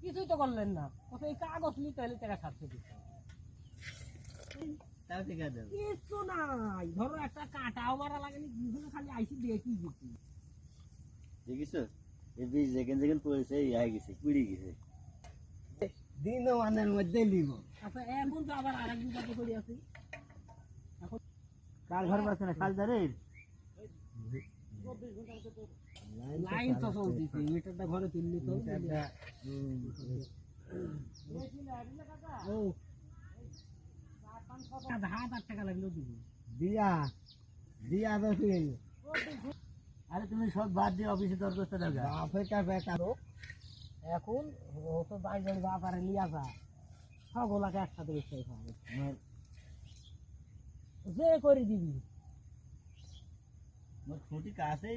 কিছুই তো করলেন না। কত এই কাগজ নিতে হলে টাকা সাতশো দিতে কিছু নাই। ধরো একটা কাটাও মারা লাগেনি দুজনে খালি আইসি কি দিচ্ছি দেখিস এই বীজ যেখানে যেখানে পড়েছে ইয়ে গেছে কুড়ি গেছে। দিন ওয়ানের মধ্যে নিব। আচ্ছা এখন তো আবার আরেকদিন কত করে আছে কার ঘর পাচ্ছে না কাল ধরে লাইন তো চলতেছে মিটারটা ঘরে তুললি তো ও। টাকা লাগল দিবি দিয়া দিয়া তো আরে তুমি সব বাদ দিয়ে অফিসে দর করতে টাকা বাপেটা বেকার এখন ও তো বাড়ি বাড়ি বাপারে লিয়া যা সবগুলাকে একসাথে খাওয়াবে যে করে দিবি। मोर खूटी कहाँ से